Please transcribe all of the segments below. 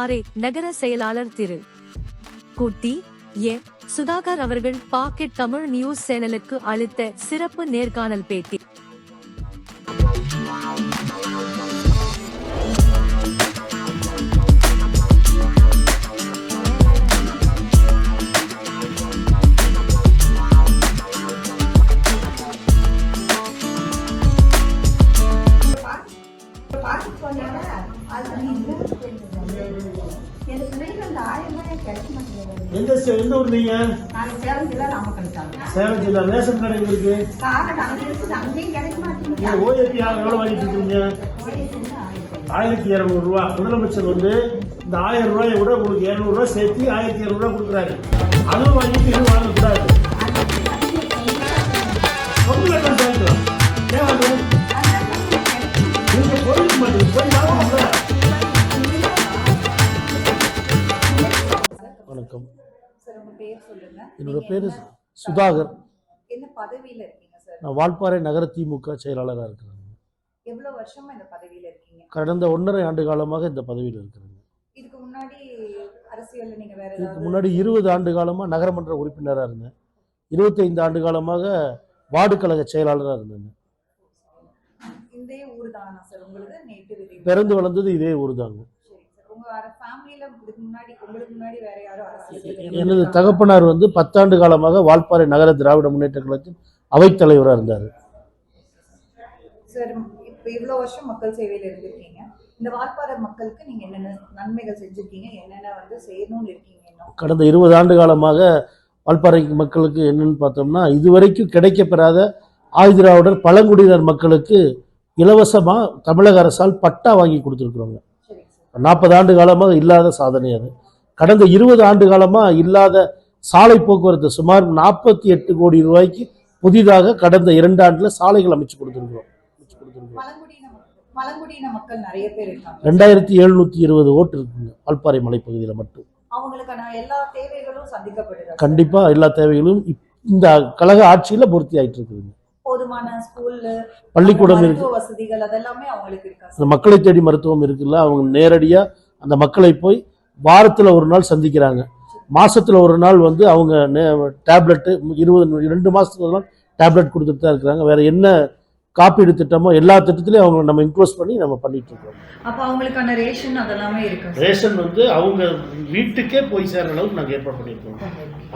பாறை நகர செயலாளர் திரு. குட்டி ஏ. சுதாகர் அவர்கள் பாக்கெட் தமிழ் நியூஸ் சேனலுக்கு அளித்த சிறப்பு நேர்காணல் பேட்டி. நாங்கள் சேலம் ஜில்லா ரேஷன் கடை இருக்கு ஓஏபி எவ்வளவு வாங்கிட்டு இருக்கீங்க. ஆயிரத்தி இருநூறு ரூபா. முதலமைச்சர் வந்து இந்த ஆயிரம் ரூபாயை விட உங்களுக்கு இருநூறு ரூபாய் சேர்த்து ஆயிரத்தி இருநூறு ரூபாய் கொடுக்குறாரு. அதுவும் வாங்கிட்டு இது வாங்கக்கூடாது. ஒண்ணுமே இல்ல சார். ஏன் அது? நீங்க போயிருக்க மாட்டீங்க. போய் வாங்கணும்ல. வணக்கம். என்னோட பேர் சுதாகர். என்ன பதவியில் இருக்கீங்க சார்? நான் வால்பாறை நகர திமுக செயலாளராக இருக்கிறேன் எவ்வளோ வருஷமா இந்த பதவியில் இருக்கீங்க? கடந்த ஒன்றரை ஆண்டு காலமாக இந்த பதவியில் இருக்கிறேன் இதுக்கு முன்னாடி அரசியல்ல நீங்க வேற இதுக்கு முன்னாடி இருபது ஆண்டு காலமாக நகரமன்ற உறுப்பினராக இருந்தேன். இருபத்தைந்து ஆண்டு காலமாக வார்டு கழக செயலாளராக இது பிறந்து வளர்ந்தது இதே ஊர் தாங்க சரி சார் உங்க ஃபேமிலியில இதுக்கு முன்னாடி உங்களுக்கு முன்னாடி வேற யாரும் அரசியல் எனது தகப்பனார் வந்து பத்தாண்டு காலமாக வால்பாறை நகர திராவிட முன்னேற்ற கழகத்தின் அவைத்தலைவராக இருந்தார். சார் இப்போ இவ்வளோ வருஷம் மக்கள் சேவையில் இருந்திருக்கீங்க. இந்த வால்பாறை மக்களுக்கு நீங்க என்னென்ன நன்மைகள் செஞ்சிருக்கீங்க? என்னென்ன வந்து செய்யணும்னு இருக்கீங்க கடந்த இருபது ஆண்டு காலமாக வால்பாறை மக்களுக்கு என்னன்னு பார்த்தோம்னா இதுவரைக்கும் கிடைக்கப்பெறாத ஆயுதிராவிடர் பழங்குடியினர் மக்களுக்கு இலவசமாக தமிழக அரசால் பட்டா வாங்கி கொடுத்துருக்குறோங்க நாற்பது ஆண்டு காலமாக இல்லாத சாதனை அது. கடந்த இருபது ஆண்டு காலமாக இல்லாத சாலை போக்குவரத்து சுமார் நாற்பத்தி எட்டு கோடி ரூபாய்க்கு புதிதாக கடந்த இரண்டு ஆண்டில் சாலைகள் அமைச்சு கொடுத்துருக்குறோம். ரெண்டாயிரத்தி எழுநூற்றி இருபது ஓட்டு இருக்குங்க வால்பாறை மலைப்பகுதியில் மட்டும். அவங்களுக்கான எல்லா தேவைகளும் சந்திக்கப்படுது கண்டிப்பாக எல்லா தேவைகளும் இப்- இந்த கழக ஆட்சியில் பூர்த்தி ஆயிட்டு இருக்குதுங்க. போதுமான ஸ்கூல்ல பள்ளிக்கூடம் வசதிகள் அதெல்லாமே அவங்களுக்கு இருக்கா மக்களை தேடி மருத்துவம் இருக்குல்ல அவங்க நேரடியாக அந்த மக்களை போய் வாரத்தில் ஒரு நாள் சந்திக்கிறாங்க. மாசத்துல ஒரு நாள் வந்து அவங்க டேப்லெட்டு இருபது ரெண்டு மாசத்துக்கு ஒரு நாள் டேப்லெட் கொடுத்துட்டு தான் இருக்கிறாங்க. வேற என்ன காப்பீடு திட்டமோ எல்லா திட்டத்திலையும் அவங்க நம்ம இன்க்ளோஸ் பண்ணி நம்ம பண்ணிட்டு இருக்கோம். அப்ப அவங்களுக்கான ரேஷன் அதெல்லாமே இருக்கு. ரேஷன் வந்து அவங்க வீட்டுக்கே போய் சேர்ற அளவுக்கு நாங்கள் ஏற்பாடு பண்ணியிருக்கோம்.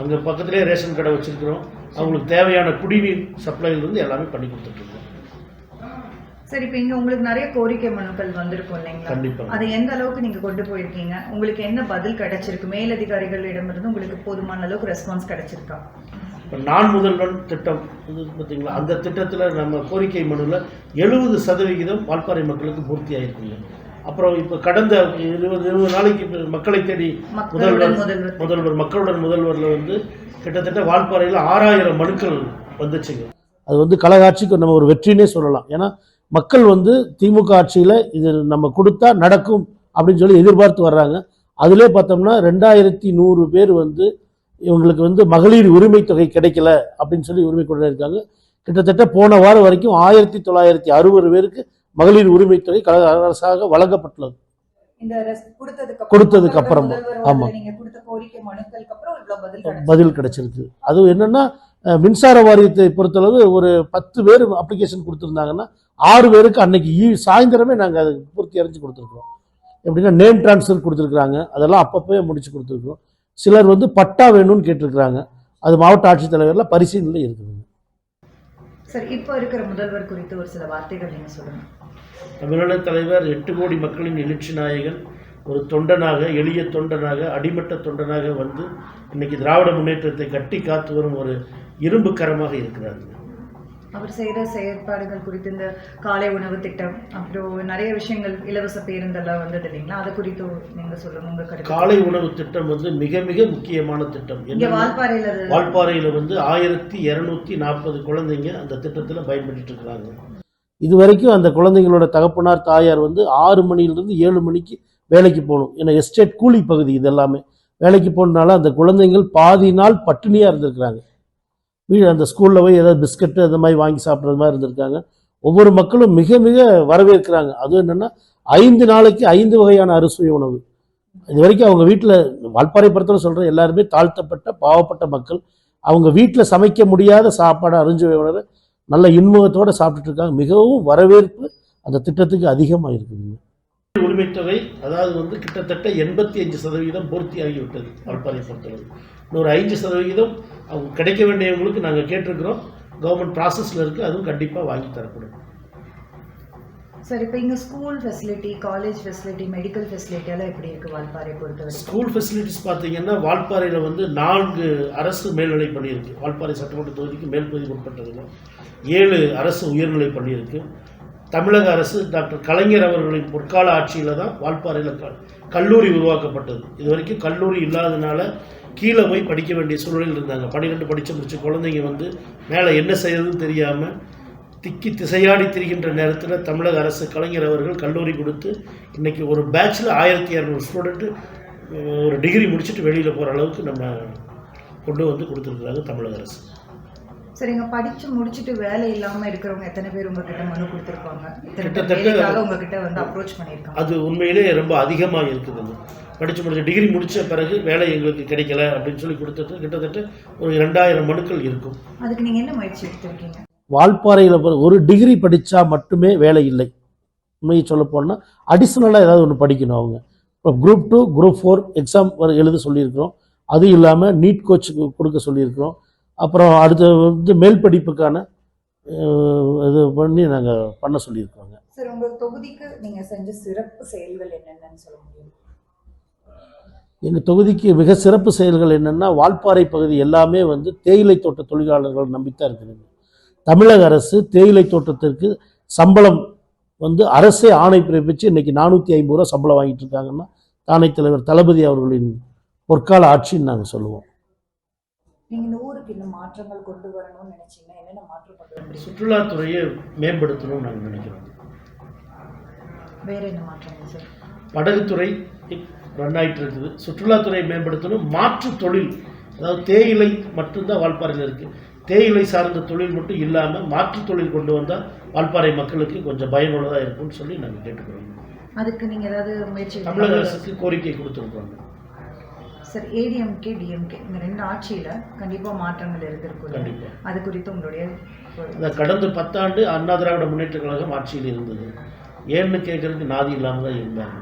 அங்கே பக்கத்துலேயே ரேஷன் கடை வச்சிருக்கிறோம். அவங்களுக்கு தேவையான குடிநீர் சப்ளைலேருந்து எல்லாமே பண்ணி கொடுத்துட்ருக்கோம் சரி இப்போ இங்க உங்களுக்கு நிறைய கோரிக்கை மனுக்கள் வந்திருக்கும் இல்லைங்களா? கண்டிப்பாக அதை எந்த அளவுக்கு நீங்க கொண்டு போயிருக்கீங்க? உங்களுக்கு என்ன பதில் கிடைச்சிருக்கு? மேலதிகாரிகளிடமிருந்து உங்களுக்கு போதுமான அளவுக்கு ரெஸ்பான்ஸ் கிடைச்சிருக்கா? இப்போ நான் முதல்வன் திட்டம் இது பார்த்தீங்களா? அந்த திட்டத்தில் நம்ம கோரிக்கை மனுவில் எழுபது சதவிகிதம் வால்பாறை மக்களுக்கு பூர்த்தி ஆயிருக்குங்க. அப்புறம் இப்போ கடந்த இருபது இருபது நாளைக்கு இப்ப மக்களை தேடி முதல்வர் முதல்வர் மக்களுடன் முதல்வரில் வந்து கிட்டத்தட்ட வால்பாறையில் ஆறாயிரம் மனுக்கள் வந்துச்சுங்க. அது வந்து கலகாட்சிக்கு நம்ம ஒரு வெற்றினே சொல்லலாம். ஏன்னா மக்கள் வந்து திமுக ஆட்சியில் இது நம்ம கொடுத்தா நடக்கும் அப்படின்னு சொல்லி எதிர்பார்த்து வர்றாங்க. அதிலே பார்த்தோம்னா ரெண்டாயிரத்தி நூறு பேர் வந்து இவங்களுக்கு வந்து மகளிர் உரிமை தொகை கிடைக்கல அப்படின்னு சொல்லி உரிமை கொண்டு இருக்காங்க கிட்டத்தட்ட போன வாரம் வரைக்கும் ஆயிரத்தி தொள்ளாயிரத்தி அறுபது பேருக்கு மகளிர் உரிமை தொகை கழக அரசாக வழங்கப்பட்டுள்ளது கொடுத்ததுக்கு அப்புறமா. ஆமா. பதில் கிடைச்சிருக்கு. அது என்னன்னா மின்சார வாரியத்தை பொறுத்தளவு ஒரு பத்து பேர் அப்ளிகேஷன் கொடுத்துருந்தாங்கன்னா ஆறு பேருக்கு அன்னைக்கு சாயந்தரமே நாங்கள் அது பூர்த்தி அடைஞ்சு கொடுத்துருக்கோம் எப்படின்னா நேம் டிரான்ஸ்ஃபர் கொடுத்துருக்குறாங்க அதெல்லாம் அப்பப்பவே முடிச்சு கொடுத்துருக்கோம் சிலர் வந்து பட்டா வேணும்னு கேட்டிருக்கிறாங்க. அது மாவட்ட ஆட்சித்தலைவரில் பரிசீலனையில் இருக்குதுங்க. சரி இப்போ இருக்கிற முதல்வர் குறித்து ஒரு சில வார்த்தைகள் நீங்க சொல்லுங்க. தமிழக தலைவர் எட்டு கோடி மக்களின் எழுச்சி நாயகன் ஒரு தொண்டனாக எளிய தொண்டனாக அடிமட்ட தொண்டனாக வந்து இன்னைக்கு திராவிட முன்னேற்றத்தை கட்டி காத்து வரும் ஒரு இரும்பு கரமாக அவர் செய்த செயற்பாடுகள் குறித்து இந்த காலை உணவு திட்டம் அப்புறம் நிறைய விஷயங்கள் இலவச பேருந்தெல்லாம் வந்தது இல்லைங்களா? அதை குறித்து நீங்க சொல்லுங்க உங்க கருத்து. காலை உணவு திட்டம் வந்து மிக மிக முக்கியமான திட்டம். இங்க வால்பாறையில வால்பாறையில் வந்து ஆயிரத்தி இரநூத்தி நாற்பது குழந்தைங்க அந்த திட்டத்தில் பயன்பெற்றுட்டு இருக்கிறாங்க இது வரைக்கும் அந்த குழந்தைங்களோட தகப்பனார் தாயார் வந்து ஆறு மணிலிருந்து ஏழு மணிக்கு வேலைக்கு போகணும். ஏன்னா எஸ்டேட் கூலி பகுதி இது எல்லாமே வேலைக்கு போனதுனால அந்த குழந்தைங்கள் பாதி நாள் பட்டினியாக இருந்திருக்கிறாங்க. வீடு அந்த ஸ்கூலில் போய் ஏதாவது பிஸ்கட்டு அந்த மாதிரி வாங்கி சாப்பிட்றது மாதிரி இருந்திருக்காங்க. ஒவ்வொரு மக்களும் மிக மிக வரவேற்கிறாங்க. அதுவும் என்னென்னா ஐந்து நாளைக்கு ஐந்து வகையான அறுசுவை உணவு. இது வரைக்கும் அவங்க வீட்டில் வால்பாறை பொறுத்தவரை சொல்கிறேன் எல்லாருமே தாழ்த்தப்பட்ட பாவப்பட்ட மக்கள். அவங்க வீட்டில் சமைக்க முடியாத சாப்பாடு அறிஞ்சு உணவு நல்ல இன்முகத்தோடு சாப்பிட்டுட்டு இருக்காங்க. மிகவும் வரவேற்பு அந்த திட்டத்துக்கு அதிகமாக இருக்குதுங்க உரிமைத்தொகை அதாவது வந்து கிட்டத்தட்ட எண்பத்தி அஞ்சு சதவீதம் பூர்த்தி ஆகிவிட்டது வால்பாறை பொறுத்தவரை. இன்னொரு ஐந்து சதவீதம் அவங்க கிடைக்க வேண்டியவங்களுக்கு நாங்கள் கேட்டிருக்கிறோம். கவர்மெண்ட் ப்ராசஸில் இருக்குது அதுவும் கண்டிப்பாக வாங்கி தரப்படும். சார் இப்போ இங்கே school facility college facility medical facility எல்லாம் எப்படி இருக்கு வால்பாறை பொறுத்த வரைக்கும் ஸ்கூல் ஃபெசிலிட்டிஸ் பார்த்தீங்கன்னா வால்பாறையில் வந்து நான்கு அரசு மேல்நிலை பள்ளி இருக்குது வால்பாறை சட்டமன்ற தொகுதிக்கு மேல் பகுதிக்கு உட்பட்டதுல ஏழு அரசு உயர்நிலை பள்ளி இருக்குது தமிழக அரசு டாக்டர் கலைஞர் அவர்களின் பொற்கால ஆட்சியில் தான் வால்பாறையில் க கல்லூரி உருவாக்கப்பட்டது. இது வரைக்கும் கல்லூரி இல்லாதனால கீழே போய் படிக்க வேண்டிய சூழ்நிலையில் இருந்தாங்க. பன்னிரெண்டு படித்து முடித்த குழந்தைங்க வந்து மேலே என்ன செய்யறதுன்னு தெரியாமல் திக்கி திசையாடி திரிகின்ற நேரத்தில் தமிழக அரசு கலைஞர் அவர்கள் கல்லூரி கொடுத்து இன்றைக்கி ஒரு பேட்சில் ஆயிரத்தி இரநூறு ஸ்டூடெண்ட்டு ஒரு டிகிரி முடிச்சுட்டு வெளியில் போகிற அளவுக்கு நம்ம கொண்டு வந்து கொடுத்துருக்குறாங்க தமிழக அரசு. சரி இங்க படிச்சு முடிச்சுட்டு வேலை இல்லாம இருக்கிறவங்க எத்தனை பேர் உங்ககிட்ட மனு கொடுத்துருப்பாங்க? கிட்டத்தட்ட- உங்ககிட்ட வந்து அப்ரோச் பண்ணியிருக்காங்க? அது உண்மையிலே ரொம்ப அதிகமாக இருக்குதுங்க. படித்து முடிச்ச டிகிரி முடித்த பிறகு வேலை எங்களுக்கு கிடைக்கல அப்படின்னு சொல்லி கொடுத்தது கிட்டத்தட்ட ஒரு ரெண்டாயிரம் மனுக்கள் இருக்கும். அதுக்கு நீங்க என்ன முயற்சி எடுத்திருக்கீங்க? வால்பாறையில் பொறு- ஒரு டிகிரி படித்தா மட்டுமே வேலை இல்லை. உண்மையை சொல்ல போனால் அடிஷ்னலாக ஏதாவது ஒன்று படிக்கணும் அவங்க. இப்போ group two group four exam எழுத சொல்லியிருக்கிறோம். அது இல்லாமல் நீட் கோச்சுக்கு கொடுக்க சொல்லியிருக்கிறோம். அப்புறம் அடுத்து வந்து மேல் படிப்புக்கான இது பண்ணி நாங்கள் பண்ண சொல்லியிருக்கிறோங்க சார் உங்க தொகுதிக்கு நீங்க செஞ்ச சிறப்பு செயல்கள் என்னென்னு சொல்ல முடியும்? எங்கள் தொகுதிக்கு மிக சிறப்பு செயல்கள் என்னென்னா வால்பாறை பகுதி எல்லாமே வந்து தேயிலை தோட்ட தொழிலாளர்கள் நம்பித்தான் இருக்குதுங்க. தமிழக அரசு தேயிலை தோட்டத்திற்கு சம்பளம் வந்து அரசே ஆணை பிறப்பிச்சு இன்னைக்கு நானூற்றி ஐம்பது ரூபா சம்பளம் வாங்கிட்டு இருக்காங்கன்னா தானை தலைவர் தளபதி அவர்களின் பொற்கால ஆட்சின்னு நாங்கள் சொல்லுவோம். நீங்க இந்த ஊருக்கு இன்னும் மாற்றங்கள் கொண்டு வரணும்னு நினைச்சீங்கன்னா என்னென்ன மாற்றம் கொண்டு வர முடியும் சுற்றுலாத்துறையை மேம்படுத்தணும்னு நாங்கள் நினைக்கிறோம். வேற என்ன மாற்றங்கள் சார்? படகுத்துறை ரன் ஆயிட்டு இருக்குது. சுற்றுலாத்துறை மேம்படுத்தணும். மாற்று தொழில் அதாவது தேயிலை மட்டும்தான் வால்பாறையில் இருக்குது தேயிலை சார்ந்த தொழில் மட்டும் இல்லாமல் மாற்று தொழில் கொண்டு வந்தால் வால்பாறை மக்களுக்கு கொஞ்சம் பயனுள்ளதாக இருக்கும்னு சொல்லி நாங்கள் கேட்டுக்கிறோம். அதுக்கு நீங்க ஏதாவது முயற்சி தமிழக அரசுக்கு கோரிக்கை கொடுத்துருக்கோங்க சார் ஏடிஎம்கே டிஎம்கே இந்த ரெண்டு ஆட்சியில கண்டிப்பா மாற்றங்கள் இருந்திருக்கும். அது குறித்து உங்களுடைய இந்த கடந்த பத்தாண்டு அண்ணா திராவிட முன்னேற்ற கழகம் ஆட்சியில் இருந்தது. ஏன்னு கேட்கறதுக்கு நாதி இல்லாமல் தான் இருந்தாங்க.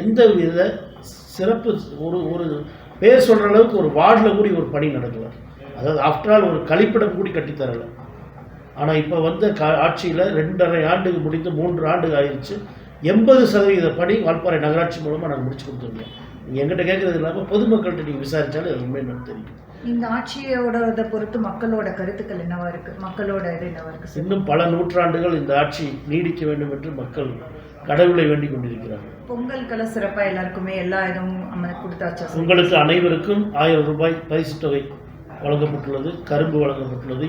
எந்த வித சிறப்பு ஒரு ஒரு பேர் சொல்கிற அளவுக்கு ஒரு வார்டில் கூடி ஒரு பணி நடக்கல. அதாவது ஆஃப்டர் ஆல் ஒரு கழிப்பிடம் கூடி கட்டித்தரல ஆனால் இப்போ வந்த கா ஆட்சியில் ரெண்டரை ஆண்டுக்கு முடிந்து மூன்று ஆண்டு ஆயிடுச்சு. எண்பது சதவீத பணி வால்பாறை நகராட்சி மூலமாக நாங்கள் முடிச்சு கொடுத்துருக்கோம். எங்கிட்ட கேட்குறது இல்லாமல் பொதுமக்கள்கிட்ட நீங்கள் விசாரித்தாலும் உண்மை என்னன்னு தெரியும். இந்த ஆட்சியோட இதை பொறுத்து மக்களோட கருத்துக்கள் என்னவா இருக்கு? மக்களோட இது என்னவா இருக்கு இன்னும் பல நூற்றாண்டுகள் இந்த ஆட்சி நீடிக்க வேண்டும் என்று மக்கள் கடவுளை வேண்டிக் கொண்டிருக்கிறார்கள். பொங்கல்களை சிறப்பா எல்லாருக்குமே எல்லா இதுவும் கொடுத்தாச்சா உங்களுக்கு அனைவருக்கும் ஆயிரம் ரூபாய் பரிசுத் தொகை வழங்கப்பட்டுள்ளது கரும்பு வழங்கப்பட்டுள்ளது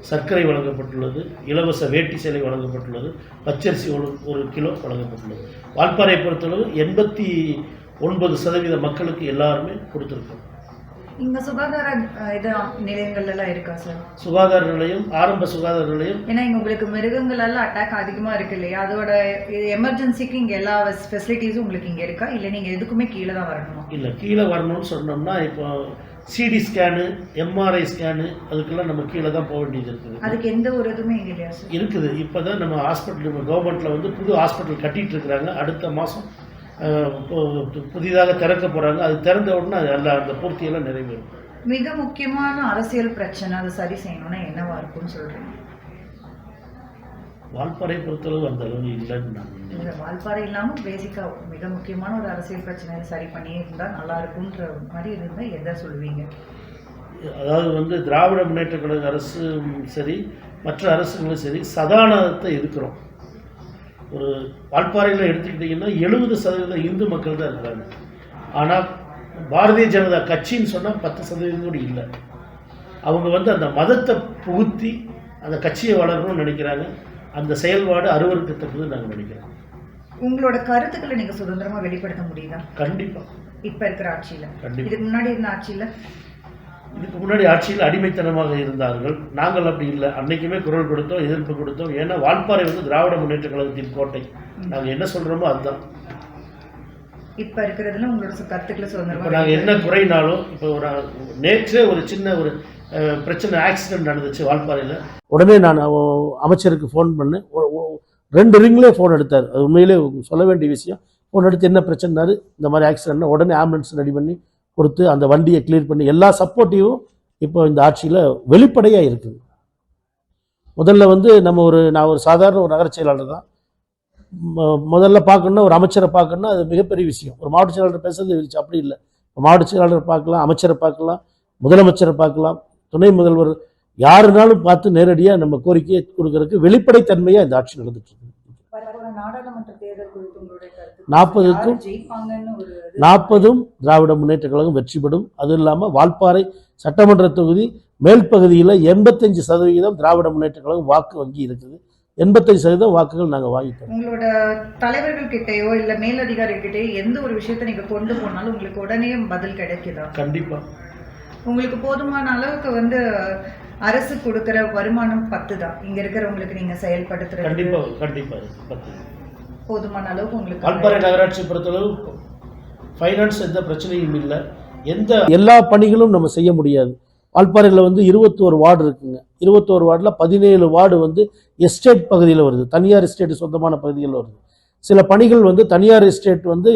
சர்க்கரை வழங்கப்பட்டுள்ளது இலவச வேட்டி சேலை வழங்கப்பட்டுள்ளது பச்சரிசி ஒரு ஒரு கிலோ வழங்கப்பட்டுள்ளது. வால்பாறை பொறுத்தளவு எண்பத்தி ஒன்பது சதவீத மக்களுக்கு எல்லாருமே கொடுத்துருக்கோம். இங்க சுகாதார இது நிலையங்கள் எல்லாம் இருக்கா சார்? சுகாதார நிலையம் ஆரம்ப சுகாதார நிலையம். ஏன்னா இங்க உங்களுக்கு மிருகங்கள் எல்லாம் அட்டாக் அதிகமா இருக்கு இல்லையா? அதோட எமர்ஜென்சிக்கு இங்க எல்லா ஃபெசிலிட்டிஸும் உங்களுக்கு இங்க இருக்கா? இல்ல நீங்க எதுக்குமே கீழே தான் வரணுமா? இல்லை கீழே வரணும்னு சொன்னோம்னா இப்போ சிடி ஸ்கேனு எம்ஆர்ஐ ஸ்கேனு அதுக்கெல்லாம் நம்ம கீழே தான் போக வேண்டியது இருக்குது. அதுக்கு எந்த ஒரு இதுவுமே இல்லையா சார்? இருக்குது. இப்போ தான் நம்ம ஹாஸ்பிட்டல் கவர்மெண்ட்டில் வந்து புது ஹாஸ்பிட்டல் கட்டிட்டு இருக்கிறாங்க. அடுத்த மாதம் புதிதாக திறக்க போகிறாங்க அது திறந்த உடனே அது எல்லா அந்த பூர்த்தியெல்லாம் நிறைவேறும். மிக முக்கியமான அரசியல் பிரச்சனை அதை சரி செய்யணும்னா என்னவா இருக்கும்னு சொல்றீங்க? வால்பாறை பொறுத்தளவு அந்த அளவு இல்லைன்னு நான் வால்பாறை இல்லாம பேசிக்கா மிக முக்கியமான ஒரு அரசியல் பிரச்சனையை சரி பண்ணி இருந்தா நல்லா இருக்கும்ன்ற மாதிரி இருந்தா எதை சொல்லுவீங்க? அதாவது வந்து திராவிட முன்னேற்ற கழக அரசும் சரி மற்ற அரசுகளும் சரி சதானத்தை எதிர்க்கிறோம். ஒரு வால்பாறையில் எடுத்துக்கிட்டிங்கன்னா எழுபது சதவீதம் இந்து மக்கள் தான் இருக்கிறாங்க ஆனால் பாரதிய ஜனதா கட்சின்னு சொன்னால் பத்து சதவீதம் கூட இல்லை. அவங்க வந்து அந்த மதத்தை புகுத்தி அந்த கட்சியை வளரணும்னு நினைக்கிறாங்க. அந்த செயல்பாடு அருவருக்கத்தக்கது நாங்கள் நினைக்கிறோம். உங்களோட கருத்துக்களை நீங்க சுதந்திரமா வெளிப்படுத்த முடியுதா? கண்டிப்பாக இப்ப இருக்கிற ஆட்சியில. இதுக்கு முன்னாடி இருந்த ஆட்சியில இதுக்கு முன்னாடி ஆட்சியில் அடிமைத்தனமாக இருந்தார்கள். நாங்கள் அப்படி இல்லை. அன்னைக்குமே குரல் கொடுத்தோம் எதிர்ப்பு கொடுத்தோம். ஏன்னா வால்பாறை வந்து திராவிட முன்னேற்ற கழகத்தின் கோட்டை. நாங்கள் என்ன சொல்கிறோமோ அதுதான். இப்ப இருக்கிறதுல உங்களோட கருத்துக்களை சுதந்திரமா நாங்கள் என்ன குறைனாலும் இப்போ ஒரு நேற்றே ஒரு சின்ன ஒரு பிரச்சனை ஆக்சிடென்ட் நடந்துச்சு வால்பாறையில். உடனே நான் அமைச்சருக்கு ஃபோன் பண்ணேன். ரெண்டு ரிங்லேயே ஃபோன் எடுத்தார். அது உண்மையிலே சொல்ல வேண்டிய விஷயம். ஃபோன் எடுத்து என்ன பிரச்சனைனாரு? இந்த மாதிரி ஆக்சிடென்ட் உடனே ஆம்புலன்ஸ் ரெடி பண்ணி கொடுத்து அந்த வண்டியை கிளியர் பண்ணி எல்லா சப்போர்ட்டிவும் இப்போ இந்த ஆட்சியில் வெளிப்படையாக இருக்குது. முதல்ல வந்து நம்ம ஒரு நான் ஒரு சாதாரண ஒரு நகர செயலாளர் தான். முதல்ல பார்க்கணுன்னா ஒரு அமைச்சரை பார்க்கணுன்னா அது மிகப்பெரிய விஷயம். ஒரு மாவட்ட செயலாளர் பேசுறது அப்படி இல்லை. மாவட்ட செயலாளர் பார்க்கலாம் அமைச்சரை பார்க்கலாம் முதலமைச்சரை பார்க்கலாம் துணை முதல்வர் யாருனாலும் பார்த்து நேரடியாக நம்ம கோரிக்கையை கொடுக்கறதுக்கு வெளிப்படைத்தன்மையாக இந்த ஆட்சி நடந்துட்டு இருக்கு. நாற்பதுக்கும் நாற்பதும் திராவிட முன்னேற்ற கழகம் வெற்றி பெறும். அதுவும் இல்லாமல் வால்பாறை சட்டமன்ற தொகுதி மேல் பகுதியில் எண்பத்தஞ்சு சதவிகிதம் திராவிட முன்னேற்ற கழகம் வாக்கு வங்கி இருக்குது. எண்பத்தஞ்சு சதவீதம் வாக்குகள் நாங்கள் வாங்கிட்டோம். உங்களோட தலைவர்கள் கிட்டயோ இல்ல மேலதிகாரிகள் கிட்டயோ எந்த ஒரு விஷயத்தை நீங்க கொண்டு போனாலும் உங்களுக்கு உடனே பதில் கிடைக்குதா? கண்டிப்பாக உங்களுக்கு போதுமான அளவுக்கு வந்து அரசு கொடுக்கிற வருமானம் பத்து தான் இங்க இருக்கிறவங்களுக்கு நீங்க செயல்படுத்துறது. கண்டிப்பாக கண்டிப்பாக பத்து. போதுமான அளவுக்கு உங்களுக்கு வால்பாறை நகராட்சி பொறுத்தளவு ஃபைனான்ஸ் எந்த பிரச்சனையும் இல்லை. எந்த எல்லா பணிகளும் நம்ம செய்ய முடியாது. வால்பாறையில் வந்து இருபத்தோரு வார்டு இருக்குங்க. இருபத்தோரு வார்டில் பதினேழு வார்டு வந்து எஸ்டேட் பகுதியில் வருது. தனியார் எஸ்டேட் சொந்தமான பகுதியில் வருது. சில பணிகள் வந்து தனியார் எஸ்டேட் வந்து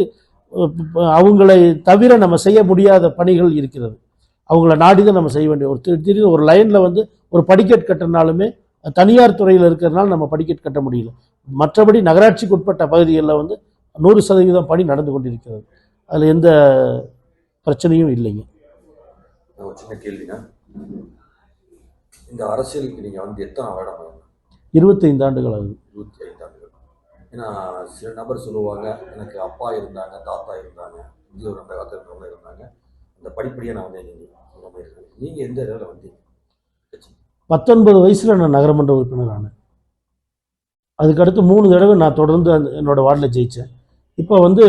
அவங்களை தவிர நம்ம செய்ய முடியாத பணிகள் இருக்கிறது. அவங்கள நாடி தான் நம்ம செய்ய வேண்டிய ஒரு திடீர் திடீர்னு ஒரு லைனில் வந்து ஒரு படிக்கட் கட்டினாலுமே தனியார் துறையில் இருக்கிறதுனால நம்ம படிக்கட் கட்ட முடியல. மற்றபடி நகராட்சிக்கு உட்பட்ட பகுதிகளில் வந்து நூறு சதவீதம் பணி நடந்து கொண்டிருக்கிறது. அதில் எந்த பிரச்சனையும் இல்லைங்க. சின்ன கேள்விங்க இந்த அரசியலுக்கு நீங்கள் வந்து எத்தனை வருடம்? இருபத்தைந்து ஆண்டுகள் ஆகுது. இருபத்தி ஐந்து ஆண்டுகள். ஏன்னா சில நபர் சொல்லுவாங்க எனக்கு அப்பா இருந்தாங்க தாத்தா இருந்தாங்க முதியோர் அந்த காலத்தில் இருந்தவங்க இருந்தாங்க. அந்த படிப்படியாக நான் வந்து நீங்கள் எந்த இதில் வந்தீங்க? பத்தொன்பது வயசில் நான் நகரமன்ற உறுப்பினர் ஆனேன் அதுக்கடுத்து மூணு தடவை நான் தொடர்ந்து அந்த என்னோட வார்டில் ஜெயித்தேன் இப்போ வந்து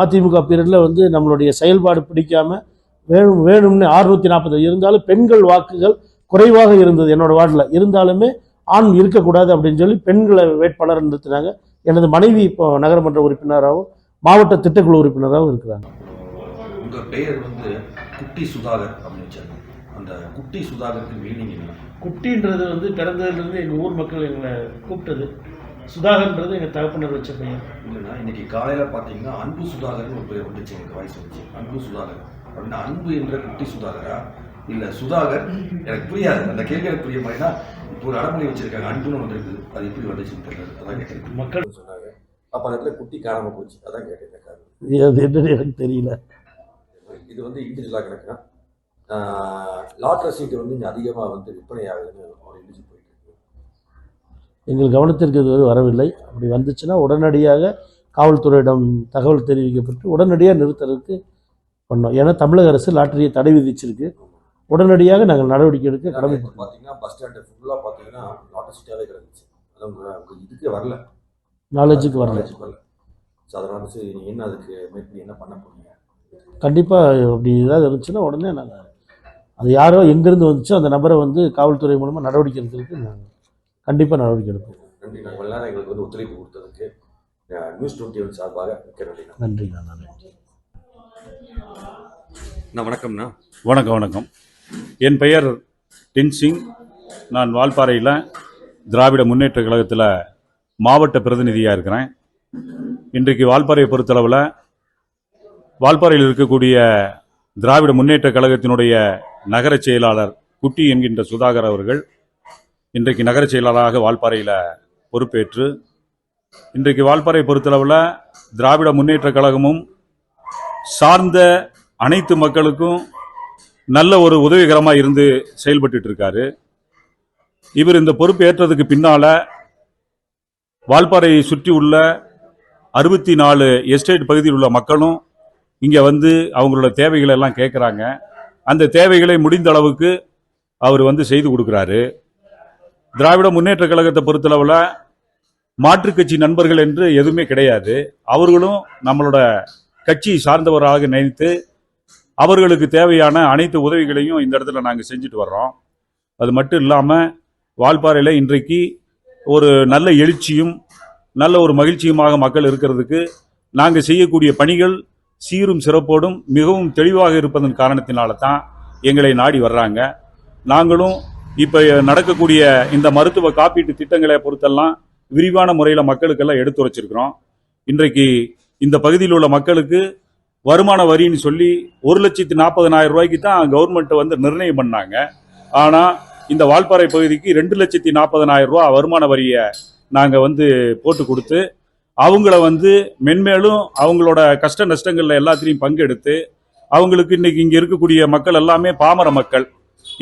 அதிமுக பீரியடில் வந்து நம்மளுடைய செயல்பாடு பிடிக்காம வேணும் வேணும்னு அறுநூத்தி நாற்பது இருந்தாலும் பெண்கள் வாக்குகள் குறைவாக இருந்தது என்னோட வார்டில். இருந்தாலுமே ஆண் இருக்கக்கூடாது அப்படின்னு சொல்லி பெண்களை வேட்பாளர் நிறுத்தினாங்க. எனது மனைவி இப்போ நகரமன்ற உறுப்பினராகவும் மாவட்ட திட்டக்குழு உறுப்பினராகவும் இருக்கிறாங்க. உங்கள் பெயர் வந்து குட்டி சுதாகர் அப்படின்னு அந்த குட்டி சுதாகருக்கு மீனிங் என்ன? குட்டின்றது வந்து பிறந்ததுலேருந்து எங்கள் ஊர் மக்கள் எங்களை கூப்பிட்டது. சுதாகர்ன்றது எங்கள் தகப்பனர் வச்ச பையன் இல்லைன்னா இன்னைக்கு காலையில் பார்த்தீங்கன்னா அன்பு சுதாகர்னு ஒரு பேர் வந்துச்சு எனக்கு வாய்ஸ் வந்துச்சு அன்பு சுதாகர். அப்படின்னா அன்பு என்ற குட்டி சுதாகரா? இல்லை சுதாகர் எனக்கு புரியாது. அந்த கேள்வி எனக்கு புரிய மாதிரினா இப்போ ஒரு அடமொழி வச்சிருக்காங்க அன்புன்னு ஒன்று இருக்குது. அது எப்படி வந்துச்சுன்னு தெரியல. அதான் கேட்டேன். மக்கள் சொன்னாங்க. அப்போ அந்த இடத்துல குட்டி காணாமல் போச்சு. அதான் கேட்டேன் அது என்னன்னு எனக்கு தெரியல. இது வந்து இண்டிவிஜுவலாக கணக்குனா லாட் ரசீட்டு வந்து இங்கே அதிகமாக வந்து விற்பனை ஆகுதுன்னு ஒரு இண்டிவிஜுவல் எங்கள் கவனத்திற்கு இது வரவில்லை. அப்படி வந்துச்சுன்னா உடனடியாக காவல்துறையிடம் தகவல் தெரிவிக்கப்பட்டு உடனடியாக நிறுத்துறதுக்கு பண்ணோம். ஏன்னா தமிழக அரசு லாட்டரியை தடை விதிச்சிருக்கு. உடனடியாக நாங்கள் நடவடிக்கை எடுக்க கடமைப்பட்டோம் பார்த்தீங்கன்னா பஸ் ஸ்டாண்டு ஃபுல்லாக பார்த்தீங்கன்னா லாட் ரசீட்டாகவே கிடந்துச்சு. அது இதுக்கே வரல. நாலேஜுக்கு வரல. ஸோ அதனால் சரி நீங்கள் என்ன அதுக்கு மேற்படி என்ன பண்ண போறீங்க? கண்டிப்பாக அப்படி ஏதாவது இருந்துச்சுன்னா உடனே நாங்கள் அது யாரோ எங்கேருந்து வந்துச்சோ அந்த நபரை வந்து காவல்துறை மூலமாக நடவடிக்கை எடுக்கிறதுக்கு நாங்கள் கண்டிப்பாக நடவடிக்கை எடுப்போம். நன்றி. நான் இவ்வளோ நேரம் எங்களுக்கு வந்து ஒத்துழைப்பு கொடுத்ததுக்கு நியூஸ் டுவெண்ட்டி ஒன் சார்பாக மிக்க நன்றி. நன்றிண்ணா நன்றி. நான் வணக்கம்ண்ணா. வணக்கம் வணக்கம். என் பெயர் டின் சிங். நான் வால்பாறையில் திராவிட முன்னேற்ற கழகத்தில் மாவட்ட பிரதிநிதியாக இருக்கிறேன். இன்றைக்கு வால்பாறையை பொறுத்தளவில் வால்பாறையில் இருக்கக்கூடிய திராவிட முன்னேற்ற கழகத்தினுடைய நகர செயலாளர் குட்டி என்கின்ற சுதாகர் அவர்கள் இன்றைக்கு நகர செயலாளராக வால்பாறையில் பொறுப்பேற்று இன்றைக்கு வால்பாறை பொறுத்தளவில் திராவிட முன்னேற்ற கழகமும் சார்ந்த அனைத்து மக்களுக்கும் நல்ல ஒரு உதவிகரமாக இருந்து செயல்பட்டு இருக்காரு. இவர் இந்த பொறுப்பு ஏற்றதுக்கு பின்னால வால்பாறையை சுற்றி உள்ள அறுபத்தி நாலு எஸ்டேட் பகுதியில் உள்ள மக்களும் இங்கே வந்து அவங்களோட தேவைகளை எல்லாம் கேட்குறாங்க அந்த தேவைகளை முடிந்த அளவுக்கு அவர் வந்து செய்து கொடுக்குறாரு. திராவிட முன்னேற்ற கழகத்தை பொறுத்தளவில் மாற்றுக் கட்சி நண்பர்கள் என்று எதுவுமே கிடையாது. அவர்களும் நம்மளோட கட்சி சார்ந்தவராக நினைத்து அவர்களுக்கு தேவையான அனைத்து உதவிகளையும் இந்த இடத்துல நாங்கள் செஞ்சுட்டு வர்றோம். அது மட்டும் இல்லாமல் வால்பாறையில் இன்றைக்கு ஒரு நல்ல எழுச்சியும் நல்ல ஒரு மகிழ்ச்சியுமாக மக்கள் இருக்கிறதுக்கு நாங்கள் செய்யக்கூடிய பணிகள் சீரும் சிறப்போடும் மிகவும் தெளிவாக இருப்பதன் காரணத்தினால தான் எங்களை நாடி வர்றாங்க. நாங்களும் இப்போ நடக்கக்கூடிய இந்த மருத்துவ காப்பீட்டு திட்டங்களை பொறுத்தெல்லாம் விரிவான முறையில் மக்களுக்கெல்லாம் எடுத்துரைச்சிருக்கிறோம் இன்றைக்கு இந்த பகுதியில் உள்ள மக்களுக்கு வருமான வரின்னு சொல்லி ஒரு லட்சத்தி நாற்பதனாயிரம் ரூபாய்க்கு தான் கவர்மெண்ட்டை வந்து நிர்ணயம் பண்ணாங்க. ஆனால் இந்த வால்பாறை பகுதிக்கு ரெண்டு லட்சத்தி நாற்பதனாயிரம் ரூபா வருமான வரியை நாங்கள் வந்து போட்டு கொடுத்து அவங்கள வந்து மென்மேலும் அவங்களோட கஷ்ட நஷ்டங்களில் எல்லாத்திலையும் பங்கெடுத்து அவங்களுக்கு இன்னைக்கு இங்கே இருக்கக்கூடிய மக்கள் எல்லாமே பாமர மக்கள்.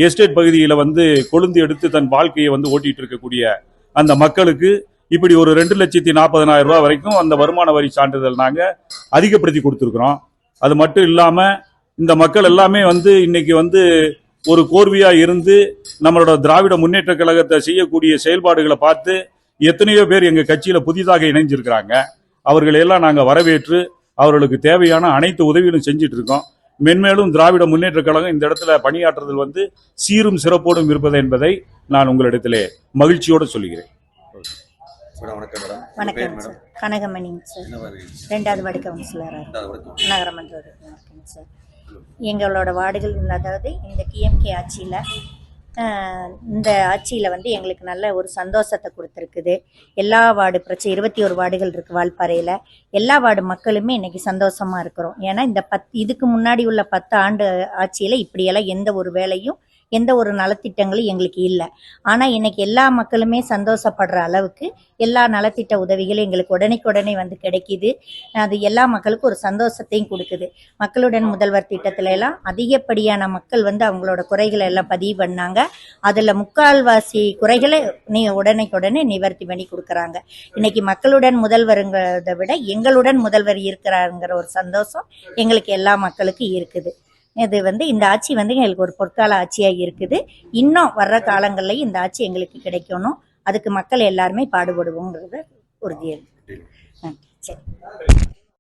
எஸ்டேட் பகுதியில் வந்து கொழுந்து எடுத்து தன் வாழ்க்கையை வந்து ஓட்டிட்டு இருக்கக்கூடிய அந்த மக்களுக்கு இப்படி ஒரு ரெண்டு லட்சத்தி நாற்பதனாயிரம் ரூபா வரைக்கும் அந்த வருமான வரி சான்றிதழ் நாங்கள் அதிகப்படுத்தி கொடுத்துருக்குறோம். அது மட்டும் இல்லாமல் இந்த மக்கள் எல்லாமே வந்து இன்னைக்கு வந்து ஒரு கோர்வையா இருந்து நம்மளோட திராவிட முன்னேற்ற கழகத்தை செய்யக்கூடிய செயல்பாடுகளை பார்த்து எத்தனையோ பேர் எங்க கட்சியில புதிதாக இணைஞ்சிருக்கிறாங்க. அவர்களை எல்லாம் வரவேற்று அவர்களுக்கு தேவையான அனைத்து உதவிகளும் செஞ்சிட்டு இருக்கோம். மென்மேலும் திராவிட முன்னேற்ற கழகம் இந்த இடத்துல பணியாற்றுதல் வந்து சீரும் சிறப்போடும் இருப்பது என்பதை நான் உங்களிடத்திலே மகிழ்ச்சியோடு சொல்லுகிறேன். மேடம் வணக்கம் மேடம். உங்க பேர் வணக்கம் மேடம்? சார். கனகமணிங்க சார்? ரெண்டாவது வார்டு கவுன்சிலராக நகரமன்ற சார். எங்களோட வார்டுகள் அதாவது இந்த டிஎம்கே ஆட்சியில் இந்த ஆட்சியில் வந்து எங்களுக்கு நல்ல ஒரு சந்தோஷத்தை கொடுத்துருக்குது. எல்லா வார்டு பிரச்சனை இருபத்தி ஒரு வார்டுகள் இருக்குது வால்பாறையில். எல்லா வார்டு மக்களுமே இன்னைக்கு சந்தோஷமாக இருக்கிறோம். ஏன்னா இந்த பத் இதுக்கு முன்னாடி உள்ள பத்து ஆண்டு ஆட்சியில் இப்படியெல்லாம் எந்த ஒரு வேலையும் எந்த ஒரு நலத்திட்டங்களும் எங்களுக்கு இல்லை. ஆனால் இன்னைக்கு எல்லா மக்களுமே சந்தோஷப்படுற அளவுக்கு எல்லா நலத்திட்ட உதவிகளும் எங்களுக்கு உடனேக்குடனே வந்து கிடைக்கிது. அது எல்லா மக்களுக்கும் ஒரு சந்தோஷத்தையும் கொடுக்குது. மக்களுடன் முதல்வர் திட்டத்துல எல்லாம் அதிகப்படியான மக்கள் வந்து அவங்களோட குறைகளை எல்லாம் பதிவு பண்ணாங்க. அதில் முக்கால்வாசி குறைகளை நீ உடனே நிவர்த்தி பண்ணி கொடுக்குறாங்க. இன்னைக்கு மக்களுடன் முதல்வருங்கிறத விட எங்களுடன் முதல்வர் இருக்கிறாருங்கிற ஒரு சந்தோஷம் எங்களுக்கு எல்லா மக்களுக்கும் இருக்குது. இது வந்து இந்த ஆட்சி வந்து எங்களுக்கு ஒரு பொற்கால ஆட்சியாக இருக்குது. இன்னும் வர்ற காலங்கள்லையும் இந்த ஆட்சி எங்களுக்கு கிடைக்கணும். அதுக்கு மக்கள் எல்லாருமே பாடுபடுவோங்கிறத உறுதியாக சரி.